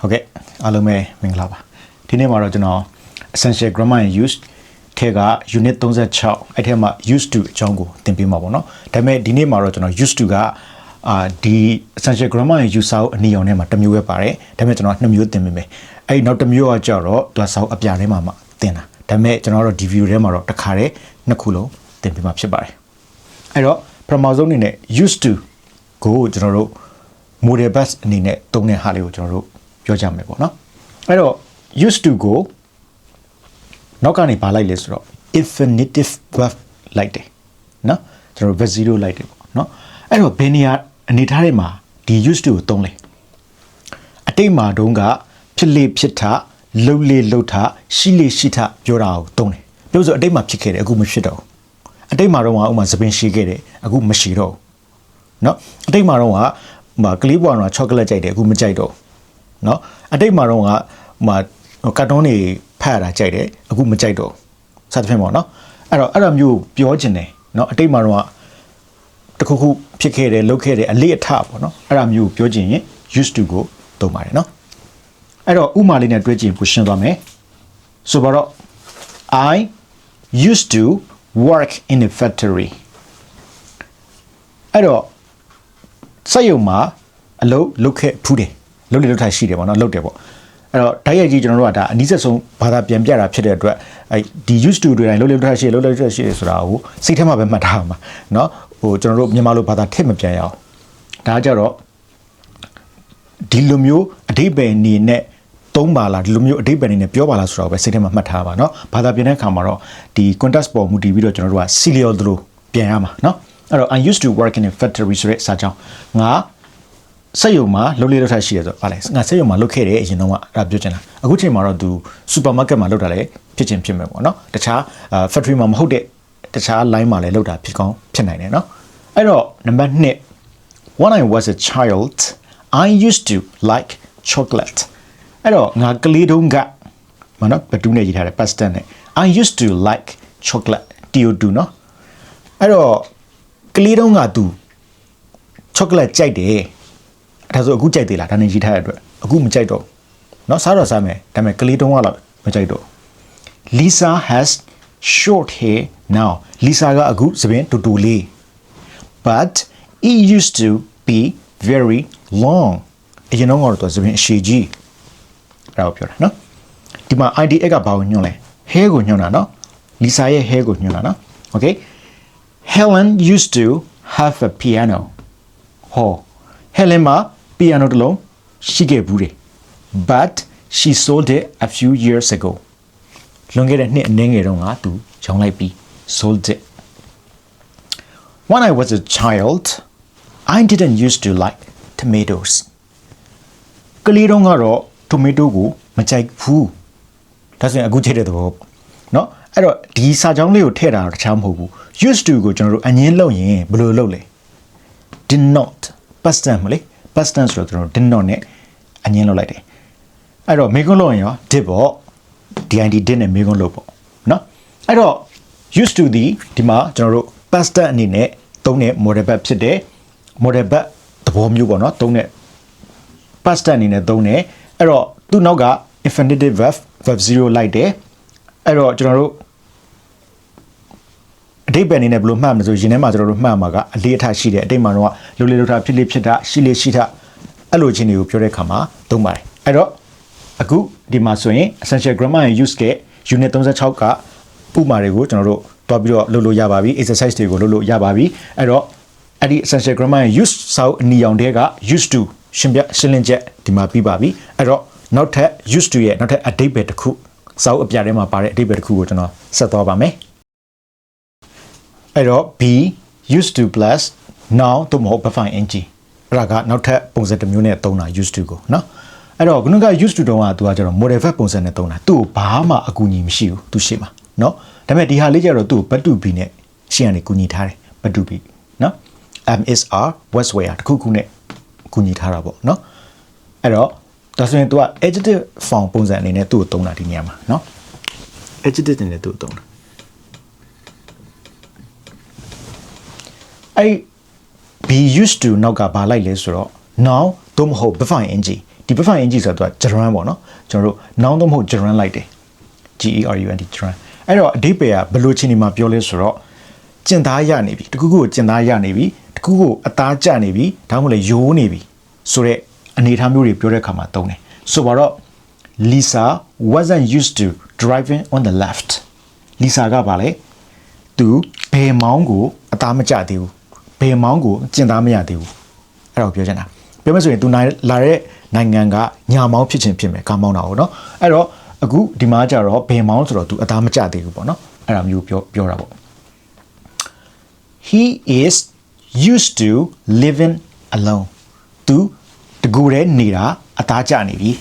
ဟုတ်ကဲ့အားလုံးပဲမင်္ဂလာပါဒီနေ့မှာတော့ကျွန်တော် essential grammar and use ထဲက unit 36အဲ့ထဲမှာ used to အကြောင်းကိုသင်ပေးမှာပေါ့နော်ဒါပေမဲ့ဒီနေ့မှာတော့ကျွန်တော် used to ကအာဒီ essential grammar and use စာအုပ်အနည်းအောင်ထဲမှာတစ်မျိုးပဲပါတယ်ဒါပေမဲ့ကျွန်တော်နှစ်မျိုးသင်ပေးမယ်အဲ့ဒီနောက်တစ်မျိုးကကြတော့သူကစာအုပ်အပြထဲမှာမှသင်တာဒါပေမဲ့ကျွန်တော်တို့ဒီ video ထဲမှာတော့တစ်ခါတည်းနှစ်ခုလုံးသင်ပေးမှာဖြစ်ပါတယ်အဲ့တော့ပထမဆုံးအနေနဲ့ used to ကိုကျွန်တော်တို့ model bus အနေနဲ့သုံးတဲ့ဟာလေးကိုကျွန်တော်တို့ ပြောကြမယ်ပေါ့နော်အဲ့တော့ used to ကိုနောက်ကနေပါလိုက်လဲဆိုတော့ infinitive verb လိုက်တယ်နော်ကျွန်တော် verb zero လိုက်တယ်ပေါ့နော်အဲ့တော့ဘယ်နေရာအနေထားတွေမှာဒီ used to ကိုသုံးလဲအတိတ်မှာတုန်းကဖြစ်လေဖြစ်ထလှုပ်လေလှုပ်ထရှိလေရှိထပြောတာကိုသုံးတယ်ပြောဆိုအတိတ်မှာဖြစ်ခဲ့တယ်အခုမဖြစ်တော့ဘူးအတိတ်မှာတော့ကဥမာသပင်ရှိခဲ့တယ်အခုမရှိတော့ဘူးเนาะအတိတ်မှာတော့ကဟိုမှာကလေးဘွားတော့ချောကလက်ကြိုက်တယ်အခုမကြိုက်တော့ဘူး เนาะအတိတ်မှာတော့ကဟိုမှာကာတွန်းတွေဖတ်ရတာကြိုက်တယ်အခုမကြိုက်တော့ဘူးစသဖြင့်ပေါ့เนาะအဲ့တော့အဲ့လိုမျိုးပြောချင်တယ်เนาะအတိတ်မှာတော့ကတခုခုဖြစ်ခဲ့တယ်လုပ်ခဲ့တယ်အလေးအထပေါ့เนาะအဲ့ဒါမျိုးပြောချင်ရင် used to ကိုသုံးပါတယ်เนาะအဲ့တော့ဥမာလေးနဲ့တွဲကြည့်ရင်ပိုရှင်းသွားမယ်ဆိုတော့ I used to work in a factory အဲ့တော့စက်ရုံမှာအလုပ်လုပ်ခဲ့ဖူးတယ် လုပ်လေလုပ်ထိုင်ရှိတယ်ပေါ့နော်လုပ်တယ်ပေါ့အဲ့တော့တိုက်ရိုက်ကြီးကျွန်တော်တို့ကဒါအနည်းဆက်ဆုံးဘာသာပြန်ပြတာဖြစ်တဲ့အတွက်အဲ့ဒီ used to တွေတိုင်းလုပ်လေလုပ်ထိုင်ရှိတယ်လုပ်လေလုပ်ထိုင်ရှိတယ်ဆိုတာကိုစိတ်ထဲမှာပဲမှတ်ထားအောင်ပါနော်ဟိုကျွန်တော်တို့မြန်မာလိုဘာသာထည့်မပြန်ရအောင်ဒါကြတော့ဒီလိုမျိုးအဓိပ္ပာယ်အနေနဲ့သုံးပါလားဒီလိုမျိုးအဓိပ္ပာယ်အနေနဲ့ပြောပါလားဆိုတာကိုပဲစိတ်ထဲမှာမှတ်ထားပါเนาะဘာသာပြန်တဲ့အခါမှာတော့ဒီ context ပေါ်မူတည်ပြီးတော့ကျွန်တော်တို့က serial တို့ပြန်ရမှာเนาะအဲ့တော့ I used to work in a factory ဆိုတဲ့စာကြောင်းငါ စက်ယုံမှာလုပ်လေလုပ်ထားရှိတယ်ဆိုတော့ဗာလဲငါစက်ယုံမှာလုပ်ခဲ့တယ်အရင်တော့ကအဲ့ဒါပြောချင်တာအခုချိန်မှာတော့သူစူပါမားကတ်မှာလုပ်တာလည်းဖြစ်ချင်းဖြစ်မယ်ပေါ့နော်တခြား factory မှာမဟုတ်တဲ့တခြား line မှာလည်းလုပ်တာဖြစ်ကောင်းဖြစ်နိုင်တယ်နော်အဲ့တော့နံပါတ်1 when i was a child i used to like chocolate အဲ့တော့ငါကလေးတုန်းကမနော်ဘတူးနဲ့ရေးထားတယ် past tense နဲ့ i used to like chocolate to နော်အဲ့တော့ကလေးတုန်းကသူ chocolate ကြိုက်တယ် ဒါဆိုအခုကြိုက်သေးလားဒါနဲ့ရေးထားတဲ့အတွက်အခုမကြိုက်တော့เนาะစားတော့စားမယ်ဒါပေမဲ့ကလေးတုန်းကတော့မကြိုက်တော့ Lisa has short hair now Lisa ကအခုသပင်တူတူလေး but it used to be very long အရင်တော့ကတော့သူသပင်အရှိကြီးအဲ့ဒါကိုပြောတာနော်ဒီမှာ idea ကဘာကိုညွှန်လဲ hair ကိုညွှန်တာနော် Lisa ရဲ့ hair ကိုညွှန်တာနော် okay Helen used to have a piano ဟော Helen မှာ piano တစ်လုံးရှိခဲ့ဘူးတယ် but she sold it a few years ago လွန်ခဲ့တဲ့နှစ်အနည်းငယ်တုန်းကသူရောင်းလိုက်ပြီး sold it when I was a child I didn't used to like tomatoes ကလေးတုန်းကတော့ tomato ကိုမကြိုက်ဘူးဒါဆိုရင်အခုချိန်တဲ့သဘောပေါ့เนาะအဲ့တော့ဒီစာကြောင်းလေးကိုထည့်တာတော့တခြားမဟုတ်ဘူး used to ကိုကျွန်တော်တို့အငင်းလုပ်ရင်ဘယ်လိုလုပ်လဲ did not past tense မလေး past tense ဆိုတော့ကျွန်တော် did not နဲ့အငင်းလောက်လိုက်တယ်အဲ့တော့မေကွန်းလောက်ရင်ရော did ပေါ့ did did နဲ့မေကွန်းလောက်ပေါ့နော်အဲ့တော့ used to ဒီဒီမှာကျွန်တော်တို့ past tense အနေနဲ့သုံးတဲ့ model verb ဖြစ်တယ် model verb သဘောမျိုးပေါ့နော်သုံးတဲ့ past tense အနေနဲ့သုံးတယ်အဲ့တော့သူ့နောက်က infinitive verb verb 0လိုက်တယ်အဲ့တော့ကျွန်တော်တို့ အတိတ်ပဲအနေနဲ့ဘယ်လိုမှတ်မလဲဆိုရင်ထဲမှာကျွန်တော်တို့မှတ်မှာကအလေးအထားရှိတယ်အတိတ်မှာတော့လူလေးလူထားဖြစ်လေးဖြစ်တာရှိလေးရှိတာအဲ့လိုချင်းတွေကိုပြောတဲ့အခါမှာသုံးပါတယ်အဲ့တော့အခုဒီမှာဆိုရင် essential grammar and use က unit 36ကဥပမာတွေကိုကျွန်တော်တို့တွားပြီးတော့လုပ်လို့ရပါပြီ exercise တွေကိုလုပ်လို့ရပါပြီအဲ့တော့အဲ့ဒီ essential grammar and use စာအုပ်အနီရောင်တွေက used to ရှင်းပြရှင်းလင်းချက်ဒီမှာပြီးပါပြီအဲ့တော့နောက်ထပ် used to ရဲ့နောက်ထပ်အဓိပ္ပာယ်တစ်ခုစာအုပ်အပြထဲမှာပါတဲ့အဓိပ္ပာယ်တစ်ခုကိုကျွန်တော်ဆက်သွားပါမယ် အဲ့တော့ be used to plus now တို့မဟုတ် verb in ing အဲ့ဒါကနောက်ထပ်ပုံစံတစ်မျိုးနဲ့သုံးတာ used to ကိုနော်အဲ့တော့ခုနက used to တုန်းကသူကကျတော့ model verb ပုံစံနဲ့သုံးတာသူ့ကိုဘာမှအကူအညီမရှိဘူးသူရှိမှာနော်ဒါပေမဲ့ဒီဟာလေးကျတော့သူ့ကို but to be နဲ့ရှင်းရနေကူညီထားတယ် but to be နော် MSR Westware တခုခုနဲ့ကူညီထားတာပေါ့နော်အဲ့တော့ဒါဆိုရင် तू က adjective form ပုံစံအနေနဲ့သူ့ကိုသုံးတာဒီနေရာမှာနော် adjective အနေနဲ့သူ့ကိုသုံးတာ အဲ့ be used to နောက်ကဘာလိုက်လဲဆိုတော့ now သို့မဟုတ် before ing ဒီဒီ buffer engine ဆိုတာသူက gerund ပေါ့နော်ကျွန်တော်တို့ noun တော့မဟုတ် gerund လိုက်တယ် G E R U N D gerund အဲ့တော့အဓိပ္ပာယ်ကဘယ်လိုချင်းဒီမှာပြောလဲဆိုတော့ကျင်သားရနေပြီတခုခုကိုကျင်သားရနေပြီတခုခုကိုအသားကျနေပြီဒါမှမဟုတ်လေယိုးနေပြီဆိုတော့အနေအထားမျိုးတွေပြောတဲ့အခါမှာသုံးတယ်ဆိုပါတော့ Lisa wasn't used to driving on the left Lisa ကပါလေသူဘယ်မောင်းကိုအသားမကျသေးဘူး ဘယ်မောင်းကိုကျင်သားမရသေးဘူးအဲ့တော့ပြောချင်တာပြောမယ်ဆိုရင်သူနိုင်လာတဲ့နိုင်ငံကညာမောင်းဖြစ်ခြင်းဖြစ်မယ်ကားမောင်းတာဟုတ်နော်အဲ့တော့အခုဒီမှာကျတော့ဘယ်မောင်းဆိုတော့သူအသားမကျသေးဘူးပေါ့နော်အဲ့ဒါမျိုးပြောပြောတာပေါ့ he is used to living alone သူတကူတည်းနေတာအသားကျနေပြီ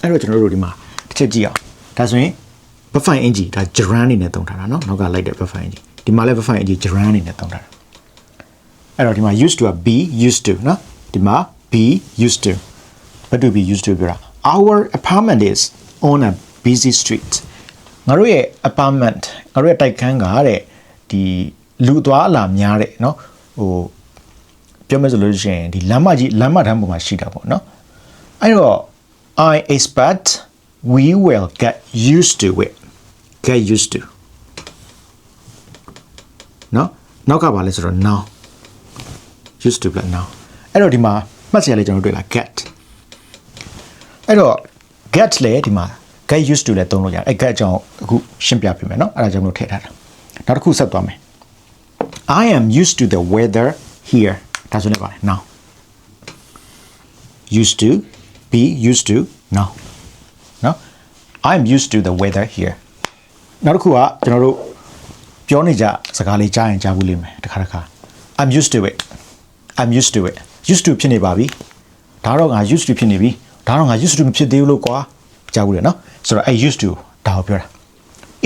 အဲ့တော့ကျွန်တော်တို့ဒီမှာတစ်ချက်ကြည့်အောင်ဒါဆိုရင် buffer engine ဒါ gerund အနေနဲ့သုံးထားတာเนาะနောက်ကလိုက်တဲ့ buffer engine ဒီမှာလည်း buffer engine gerund အနေနဲ့သုံးထားတာ အဲ့တော့ဒီမှာ used to က be used to နော်ဒီမှာ be used to ဘာတူ be used to ပြောတာ our apartment is on a busy street ငါတို့ရဲ့ apartment ငါတို့ရဲ့တိုက်ခန်းကတဲ့ဒီလူသွားအလာများတဲ့နော်ဟိုပြောမယ်ဆိုလို့ရှိရင်ဒီလမ်းမကြီးလမ်းမတန်းပေါ်မှာရှိတာပေါ့နော်အဲ့တော့ I expect we will get used to it get used to နော်နောက်ကပါလဲဆိုတော့ now used to ပြ now အဲ့တော့ဒီမှာမှတ်စရာလေးကျွန်တော်တို့တွေ့လား get အဲ့တော့ get လေဒီမှာ get used to လဲသုံးလို့ရတယ်အဲ့ get အကြောင်းအခုရှင်းပြပေးမယ်เนาะအဲ့ဒါကြောင့်မလို့ထည့်ထားတာနောက်တစ်ခုဆက်သွားမယ် I am used to the weather here ဒါဆိုလည်းပါတယ် now used to be used to now နော် I'm used to the weather here နောက်တစ်ခုကကျွန်တော်တို့ပြောနေကြစကားလေးကြားရင်ကြားဘူးလိမ့်မယ်တစ်ခါတစ်ခါ I'm used to it I'm used to it used to ဖြစ်နေပါပြီဒါတော့ငါ used to ဖြစ်နေပြီဒါတော့ငါ used to မဖြစ်သေးဘူးလို့ကွာကြားဘူးလေနော်ဆိုတော့အဲ့ used to ဒါကိုပြောတာ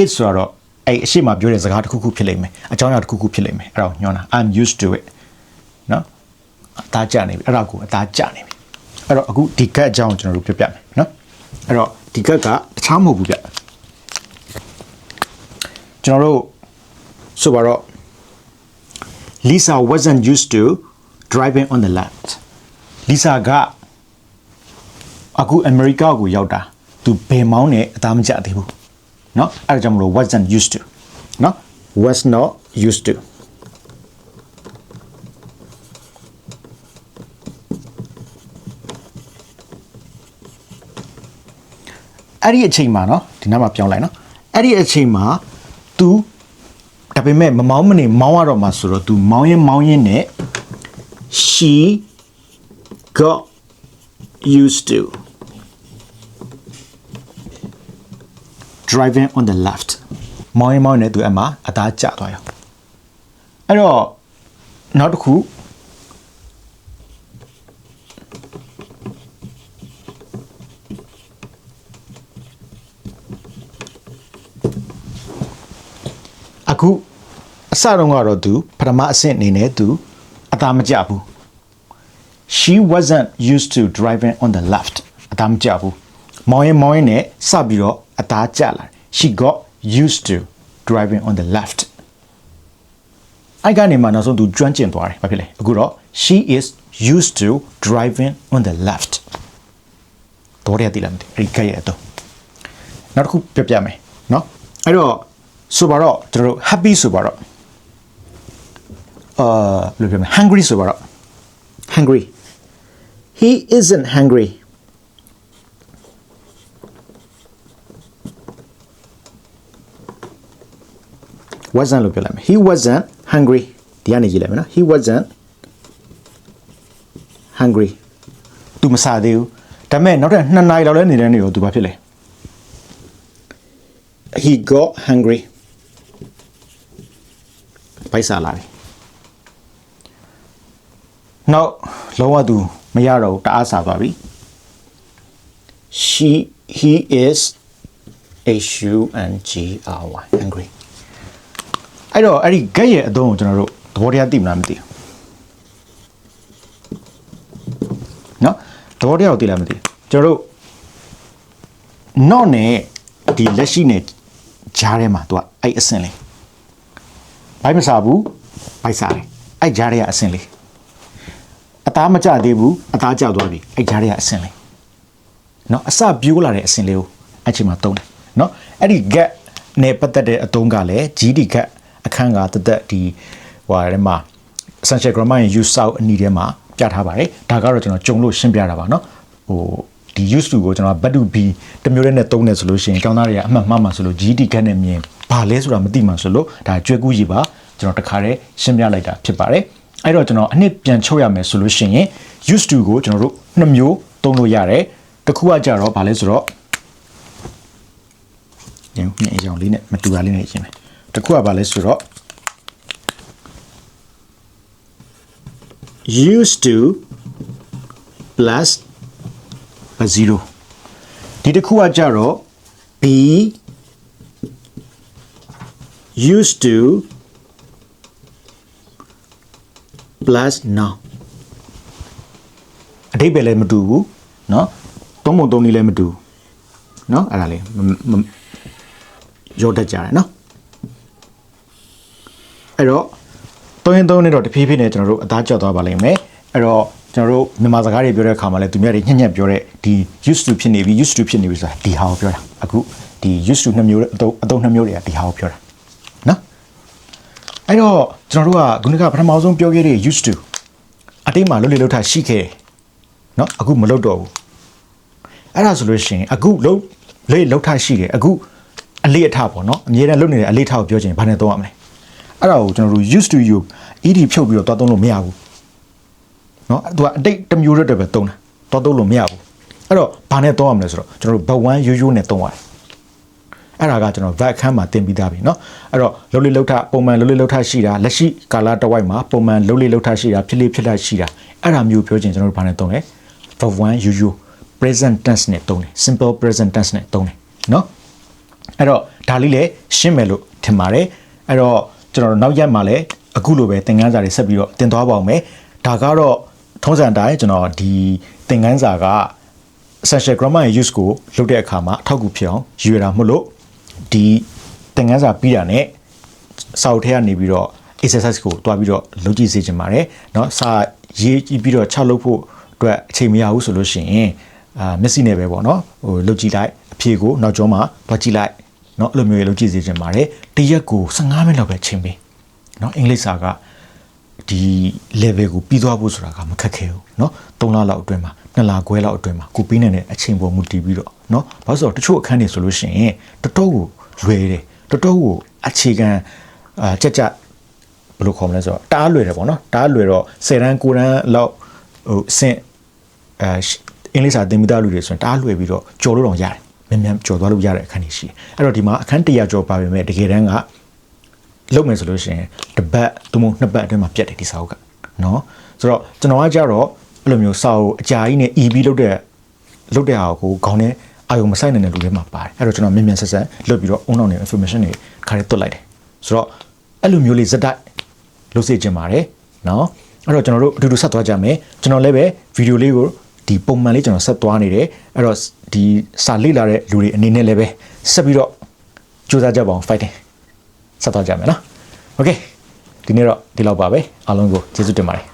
it ဆိုတော့အဲ့အရှိမပြောတဲ့စကားတစ်ခုခုဖြစ်လိမ့်မယ်အကြောင်းအရာတစ်ခုခုဖြစ်လိမ့်မယ်အဲ့ဒါကိုညွှန်းတာ I'm used to it နော်အသားကျနေပြီအဲ့ဒါကိုအသားကျနေပြီအဲ့တော့အခုဒီကတ်အကြောင်းကိုကျွန်တော်တို့ပြပြမယ်နော်အဲ့တော့ဒီကတ်ကတခြားမဟုတ်ဘူးဗျကျွန်တော်တို့ဆိုပါတော့ Lisa wasn't used to driving on the left Lisa ကအခုအမေရိကကိုရောက်တာသူဘယ်မောင်းနဲ့အသားမကျသေးဘူးเนาะအဲ့ဒါကြောင့်မလို့ wasn't used to เนาะ was not used to အဲ့ဒီအချိန်မှာเนาะဒီနားမှာပြောင်းလိုက်เนาะအဲ့ဒီအချိန်မှာ तू ဒါပေမဲ့မမောင်းမနေမောင်းရတော့မှာဆိုတော့ तू မောင်းရင်မောင်းရင်နဲ့ she got used to driving on the left မောင်းရင်မောင်းရင်နဲ့ तू အမှအသားကျသွားရောအဲ့တော့နောက်တစ်ခု အခုအစတုန်းကတော့သူပထမအဆင့်အနေနဲ့သူအသာမကျဘူး she wasn't used to driving on the left အသာမကျဘူးမောင်းရင်မောင်းရင်နဲ့စပြီးတော့အသာကျလာတယ် she got used to driving on the left အဲ့ကနေမှနောက်ဆုံးသူကျွမ်းကျင်သွားတယ်ဘာဖြစ်လဲအခုတော့ she is used to driving on the left တော်ရည်တည်လားမသိဘူးအဲ့ဒီကဲ့ရဲ့တော့နောက်တစ်ခုပြပြမယ်เนาะအဲ့တော့ဆိုပါတော့ကျွန်တော်တို့ happy ဆိုပါတော့အာဘယ်လိုပြောမလဲ hungry ဆိုပါတော့ hungry he isn't hungry wasn't လို့ပြောလိုက်မယ် he wasn't hungry ဒီကနေကြည့်လိုက်မယ်နော် he wasn't hungry သူမစားသေးဘူးဒါပေမဲ့နောက်ထပ်2နာရီလောက်လဲနေတဲ့နေရောသူဘာဖြစ်လဲ he got hungry ပိုက်စားလာပြီနောက်လုံးဝသူ မရတော့ဘူးတအားစားသွားပြီ she he is h u n g r y hungry အဲ့တော့အဲ့ဒီ get ရဲ့အသုံးကိုကျွန်တော်တို့သဘောတရားသိမလားမသိဘူးเนาะသဘောတရားကိုသိလားမသိဘူးကျွန်တော်တို့ not နဲ့ဒီလက်ရှိနဲ့ကြားထဲမှာသူကအဲ့အဆင့်လေးဘိုက်မစားဘူးဘိုက်စားတယ်အဲ့ကြားထဲကအဆင့်လေး အသားမကျသေးဘူးအသားကျသွားပြီအဲ့ကြားတွေကအဆင်လေးနော်အစပြိုးလာတဲ့အဆင်လေးကိုအဲ့ချိန်မှာသုံးတယ်နော်အဲ့ဒီ gap နဲ့ပတ်သက်တဲ့အသုံးကလည်း GD gap အခန်းကတသက်ဒီဟိုထဲမှာ essential grammar ရဲ့ use out အနည်းထဲမှာပြထားပါတယ်ဒါကတော့ကျွန်တော်ကြုံလို့ရှင်းပြတာပါနော်ဟိုဒီ used to ကိုကျွန်တော် but to be တမျိုးနဲ့သုံးတယ်ဆိုလို့ရှိရင်ကျောင်းသားတွေကအမှတ်မှားမှာဆိုလို့ GD gap နဲ့မြင်ဘာလဲဆိုတာမသိမှဆိုလို့ဒါကြွယ်ကူးကြီးပါကျွန်တော်တခါတည်းရှင်းပြလိုက်တာဖြစ်ပါတယ် အဲ့တော့ကျွန်တော်အနှစ်ပြန်ချုပ်ရမယ်ဆိုလို့ရှိရင် use to ကိုကျွန်တော်တို့နှစ်မျိုးသုံးလို့ရတယ်တစ်ခုကကြတော့ဘာလဲဆိုတော့ညညအကြောင်းလေးနဲ့မတူတာလေးနဲ့ရှင်းမယ်တစ်ခုကဘာလဲဆိုတော့ used to plus a 0ဒီတစ်ခုကကြတော့ be used to plus now အတိတ်ပဲလည်းမတူဘူးเนาะသုံးပုံသုံးနည်းလည်းမတူเนาะအဲ့ဒါလေးမမရောတတ်ကြတယ်เนาะအဲ့တော့သုံးရင်သုံးနေတော့တဖြည်းဖြည်းနဲ့ကျွန်တော်တို့အသားကျသွားပါလိမ့်မယ်အဲ့တော့ကျွန်တော်တို့မြန်မာစကားတွေပြောတဲ့အခါမှာလည်းသူများတွေညံ့ညက်ပြောတဲ့ဒီ used to ဖြစ်နေပြီ used to ဖြစ်နေပြီဆိုတာဒီဟာကိုပြောတာအခုဒီ used to နှစ်မျိုးအသုံးအသုံးနှစ်မျိုးတွေကဒီဟာကိုပြောတာနော် အဲ့တော့ကျွန်တော်တို့ကခုနကပထမဆုံးပြောခဲ့တဲ့ used to အတိတ်မှာလွတ်လေလွတ်ထားရှိခဲ့တယ်နော်အခုမလုပ်တော့ဘူးအဲ့ဒါဆိုလို့ရှိရင်အခုလုံးလေလောက်ထားရှိတယ်အခုအလေးအထပေါ့နော်အမြဲတမ်းလုပ်နေတဲ့အလေးအထကိုပြောချင်ဘာနဲ့သုံးရမလဲအဲ့ဒါကိုကျွန်တော်တို့ used to you ed ဖြုတ်ပြီးတော့တွားသုံးလို့မရဘူးနော်သူကအတိတ်တစ်မျိုးတည်းပဲသုံးတာတွားသုံးလို့မရဘူးအဲ့တော့ဘာနဲ့သုံးရမလဲဆိုတော့ကျွန်တော်တို့ဘဝရိုးရိုးနဲ့သုံးရတယ် အဲ့ဒါကကျွန်တော် back ခန်းမှာတင်ပြီးသားပြီเนาะအဲ့တော့လှုပ်လေလှုပ်ထပုံမှန်လှုပ်လေလှုပ်ထရှိတာလက်ရှိကာလတစ်ဝိုက်မှာပုံမှန်လှုပ်လေလှုပ်ထရှိတာဖြစ်လေဖြစ်ထရှိတာအဲ့ဒါမျိုးပြောချင်ကျွန်တော်တို့ဘာနဲ့သုံးလဲ verb 1 you you present tense နဲ့သုံးတယ် simple present tense နဲ့သုံးတယ်เนาะအဲ့တော့ဒါလေးလည်းရှင်းမယ်လို့ထင်ပါတယ်အဲ့တော့ကျွန်တော်တို့နောက်ရက်မှာလည်းအခုလိုပဲသင်ခန်းစာတွေဆက်ပြီးတော့တင်သွားပါအောင်မယ်ဒါကတော့ထုံးစံအတိုင်းကျွန်တော်ဒီသင်ခန်းစာက essential grammar ရဲ့ use ကိုလုပ်တဲ့အခါမှာအထောက်အကူဖြစ်အောင်ရည်ရတာမဟုတ်လို့ ဒီသင်ခန်းစာပြီးတာနဲ့စာအုပ်ထဲကနေပြီးတော့ exercise ကိုတွားပြီးတော့လုပ်ကြည့်စေချင်ပါတယ်เนาะစာရေးကြည့်ပြီးတော့ချက်လုပ်ဖို့အတွက်အချိန်မရဘူးဆိုလို့ရှိရင်အာမျက်စိနဲ့ပဲပေါ့เนาะဟိုလုပ်ကြည့်လိုက်အဖြေကိုနောက်ကျောမှာတွားကြည့်လိုက်เนาะအဲ့လိုမျိုးလုပ်ကြည့်စေချင်ပါတယ်တရက်ကို15မိနစ်လောက်ပဲချိန်ပေးเนาะအင်္ဂလိပ်စာကဒီ level ကိုပြီးသွားဖို့ဆိုတာကမခက်ခဲဘူးเนาะ3လလောက်အတွင်းမှာ2လခွဲလောက်အတွင်းမှာကိုပြီးနေတဲ့အချိန်ပေါ်မူတည်ပြီးတော့ เนาะဘာလို့ဆိုတော့တချို့အခန်းတွေဆိုလို့ရှိရင်တော်တော်ကိုလွယ်တယ်တော်တော်ကိုအခြေခံအာကြက်ကြက်ဘယ်လိုခေါ်မလဲဆိုတော့တအားလွယ်တယ်ပေါ့နော်တအားလွယ်တော့10တန်း9တန်းလောက်ဟိုအဆင့်အဲအင်္ဂလိပ်စာသင်မိသားလူတွေဆိုရင်တအားလွယ်ပြီးတော့ကြော်လို့တော့ရတယ်မြန်မြန်ကြော်သွားလို့ရတဲ့အခန်းတွေရှိတယ်အဲ့တော့ဒီမှာအခန်း100ကျော်ပါပဲမဲ့တကယ်တမ်းကလုပ်မယ်ဆိုလို့ရှိရင်တစ်ပတ်သို့မဟုတ်နှစ်ပတ်အတွင်းမှာပြတ်တယ်ဒီစာအုပ်ကနော်ဆိုတော့ကျွန်တော်ကကြတော့အဲ့လိုမျိုးစာအုပ်အကြာကြီးနဲ့ EB လုပ်တဲ့လုပ်တဲ့ဟာကိုခေါင်းထဲ အာယုံမဆိုင်နိုင်တဲ့လူတွေမှာပါတယ်အဲ့တော့ကျွန်တော်မြင်မြန်ဆက်ဆက်လွတ်ပြီးတော့အုံနောက်နေ information တွေခါရဲတွတ်လိုက်တယ်ဆိုတော့အဲ့လိုမျိုးလေးဇက်တိုက်လုပ်စေချင်ပါတယ်နော်အဲ့တော့ကျွန်တော်တို့အတူတူဆက်သွားကြမယ်ကျွန်တော်လည်းပဲဗီဒီယိုလေးကိုဒီပုံမှန်လေးကျွန်တော်ဆက်သွားနေတယ်အဲ့တော့ဒီစာလေ့လာတဲ့လူတွေအနေနဲ့လည်းပဲဆက်ပြီးတော့ကြိုးစားကြပါအောင် fighting ဆက်သွားကြမယ်နော် okay ဒီနေ့တော့ဒီလောက်ပါပဲအားလုံးကိုကျေးဇူးတင်ပါတယ်